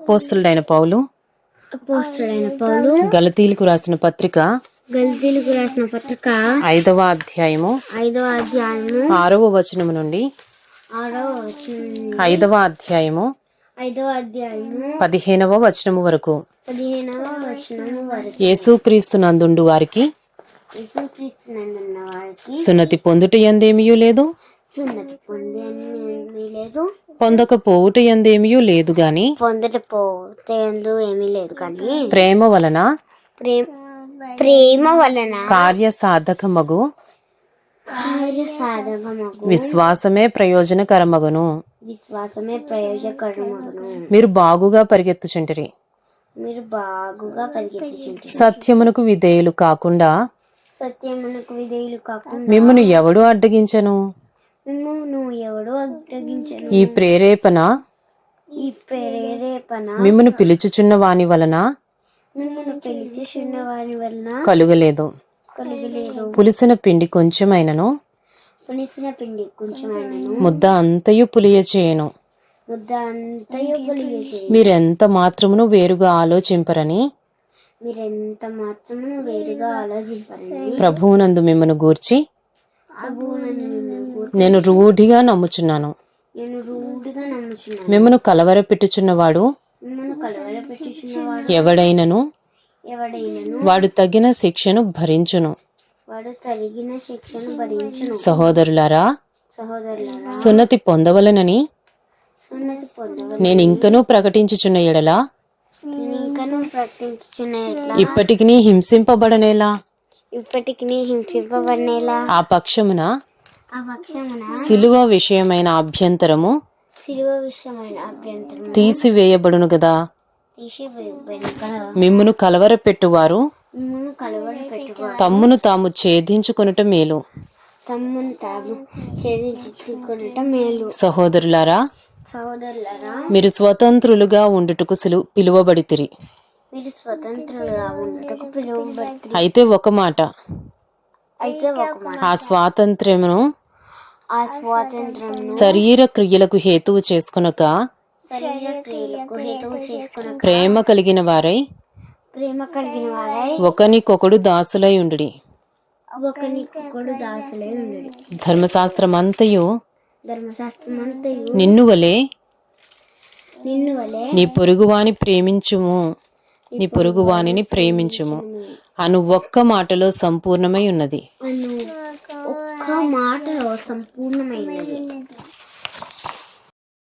అపోస్తలుడైన పౌలు. అపోస్తుడైన పౌలు. గలతీలకు రాసిన పత్రిక. గల్తీలకు రాసిన పత్రిక. ఐదవ అధ్యాయము. ఐదవ అధ్యాయము. ఆరవ వచనము నుండి. ఆరవ వచనం ఐదవ అధ్యాయము. ఐదవ అధ్యాయము. పదిహేనవ వచనము వరకు. పదిహేనవ వచనము వరకు. యేసుక్రీస్తు నందుండు వారికి. యేసుక్రీస్తునందున్న వారికి. సున్నతి పొందుట ఎందేమియూ లేదు. సున్నతి పొంది ఏమీ లేదు. పొందకపోవుట ఎందేమియూ లేదు గాని పొందట ఏమీ లేదు కానీ ప్రేమ వలన ప్రేమ ప్రేమ వలన కార్య సాధకమగు కార్య సాధకమగు విశ్వాసమే ప్రయోజనకరమగును. విశ్వాసమే ప్రయోజకరమగును మీరు బాగుగా పరిగెత్తుచుంటిరి. మీరు బాగుగా పరిగెత్తుచుంటారు. సత్యమునకు విధేయులు కాకుండా సత్యమునకు విధేయులు కాకుండా మిమ్మును ఎవడు అడ్డగించను? నువ్వు ఎవడో అడ్డగించను ఈ ప్రేరేపణ ఈ ప్రేరేపణ మిమ్మును పిలుచుచున్న వాని వలన మిమ్మల్ని పిలిచిచున్న వారి వలన కలుగలేదు. కలిగలేదు. పులిసిన పిండి కొంచెమైనను. పులిసిన పిండి కొంచెమైనను. ముద్ద అంతయు పులియ చేయను. ముద్ద అంతయు మీరెంత మాత్రమును వేరుగా ఆలోచింపరని? మీరెంత మాత్రము వేరుగా ఆలోచింపరని? ప్రభువునందు మిమ్మను గూర్చి ప్రభు నన్ను మిమ్మల్ని గూర్చి నేను రూఢిగా నమ్ముచున్నాను. మిమ్మను కలవర పెట్టుచున్నవాడు మిమ్మల్ని కలవర పెట్టుచున్నవాడు ఎవడైనను? వాడు తగిన శిక్షను భరించును. సహోదరులారా సున్నతి పొందవలనని నేను ఇంకనూ ప్రకటించుచున్న ఎడల? ఇప్పటికి హింసింపబడనేలా? ఇప్పటికి హింసింపబడినేలా? ఆ పక్షమున ఆ పక్షమున సిలువ విషయమైన అభ్యంతరము శిలువ విషయమైన అభ్యంతరం తీసివేయబడును కదా? మిమ్మును కలవర పెట్టువారు తమ్మును తాము ఛేదించుకొనుట మేలు. తమ్ముని తాము ఛేదించుకునట మేలు. సహోదరులారా సహోదరులారా మీరు స్వతంత్రులుగా ఉండుటకు పిలువబడితిరి. మీరు స్వతంత్రులుగా ఉండటకు పిలువబడి అయితే ఒక మాట. అయితే ఒక మాట. ఆ స్వాతంత్ర్యమును ఆ శరీర క్రియలకు హేతువు చేసుకొనక శరీర క్రియలకు హేతువు చేసుకున్న ప్రేమ కలిగిన వారై ప్రేమ కలిగిన వారై ఒకనికొకడు దాసులై ఉండుడి. ఒకరికొకడు దాసులై ఉండడు. ధర్మశాస్త్రమంతయు ధర్మశాస్త్రం అంతయు నిన్ను వలె నిన్ను వలె నీ పొరుగువాని ప్రేమించుము. నీ పొరుగువానిని ప్రేమించుము. అను ఒక్క మాటలో సంపూర్ణమై ఉన్నది. ఒక్క మాటలో సంపూర్ణమైనది